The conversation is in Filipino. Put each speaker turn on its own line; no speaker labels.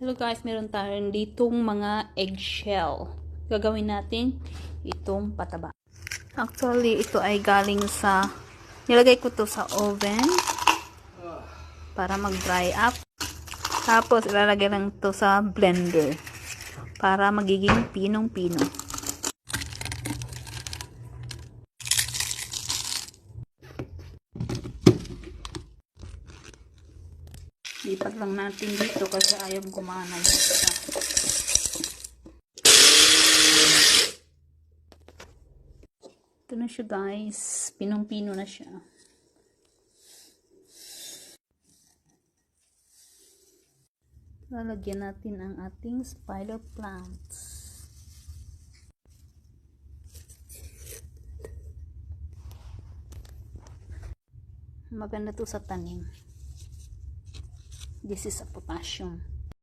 Hello guys, meron tayong ditong mga eggshell. Gagawin natin itong pataba. Actually, ito ay galing sa, nilagay ko to sa oven para mag-dry up. Tapos, ilalagay lang to sa blender para magiging pinong-pino. Lipat lang natin dito kasi ayaw isa. Ito na siya guys. Pinong-pino na siya. Lalagyan natin ang ating spider plants. Maganda to sa tanim. This is a potassium.